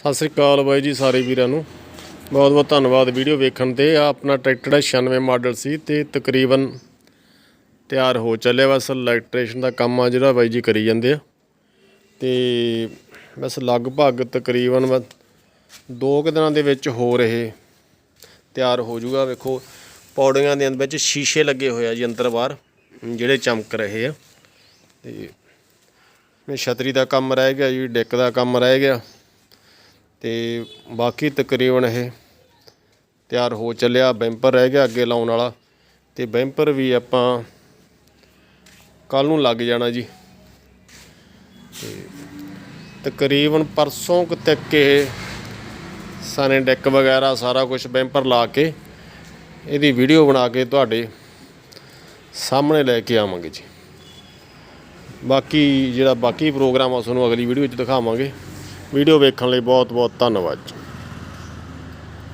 ਸਤਿ ਸ੍ਰੀ ਅਕਾਲ ਬਾਈ ਜੀ ਸਾਰੇ ਵੀਰਾਂ ਨੂੰ। ਬਹੁਤ ਬਹੁਤ ਧੰਨਵਾਦ ਵੀਡੀਓ ਵੇਖਣ ਤੇ। ਆ ਆਪਣਾ ਟਰੈਕਟਰ ਹੈ 96 ਮਾਡਲ ਸੀ ਤੇ ਤਕਰੀਬਨ ਤਿਆਰ ਹੋ ਚੱਲਿਆ। ਬਸ ਇਲੈਕਟ੍ਰੀਸ਼ਨ ਦਾ ਕੰਮ ਆ ਜਿਹੜਾ ਬਾਈ ਜੀ ਕਰੀ ਜਾਂਦੇ ਆ। ਤੇ ਬਸ ਲਗਭਗ ਤਕਰੀਬਨ ਦੋ ਕੁ ਦਿਨਾਂ ਦੇ ਵਿੱਚ ਹੋ ਰਹੇ। ਤਿਆਰ ਹੋ ਜਾਊਗਾ ਵੇਖੋ, ਪੌੜੀਆਂ ਦੇ ਵਿੱਚ ਸ਼ੀਸ਼ੇ ਲੱਗੇ ਹੋਏ ਆ ਜੀ ਅੰਦਰ ਬਾਹਰ, ਜਿਹੜੇ ਚਮਕ ਰਹੇ ਆ। ਤੇ ਇਹ ਛਤਰੀ ਦਾ ਕੰਮ ਰਹਿ ਗਿਆ ਜੀ, ਡੈਕ ਦਾ ਕੰਮ ਰਹਿ ਗਿਆ। ਤੇ ਬਾਕੀ ਤਕਰੀਬਨ ਇਹ ਤਿਆਰ ਹੋ ਚੱਲਿਆ, ਬੈਂਪਰ ਰਹਿ ਗਿਆ ਅੱਗੇ ਲਾਉਣ ਵਾਲਾ ਤੇ ਬੈਂਪਰ ਵੀ ਆਪਾਂ ਕੱਲ ਨੂੰ ਲੱਗ ਜਾਣਾ ਜੀ। ਤੇ ਤਕਰੀਬਨ ਪਰਸੋਂ ਕੁ ਤੱਕ ਇਹ ਸਾਨੇ ਡੈਕ ਵਗੈਰਾ ਸਾਰਾ ਕੁਝ ਬੈਂਪਰ ਲਾ ਕੇ ਇਹਦੀ ਵੀਡੀਓ ਬਣਾ ਕੇ ਤੁਹਾਡੇ ਸਾਹਮਣੇ ਲੈ ਕੇ ਆਵਾਂਗੇ ਜੀ। ਬਾਕੀ ਜਿਹੜਾ ਬਾਕੀ ਪ੍ਰੋਗਰਾਮ ਆ ਤੁਹਾਨੂੰ ਅਗਲੀ ਵੀਡੀਓ 'ਚ ਦਿਖਾਵਾਂਗੇ। ਵੀਡੀਓ ਵੇਖਣ ਲਈ ਬਹੁਤ ਬਹੁਤ ਧੰਨਵਾਦ ਜੀ।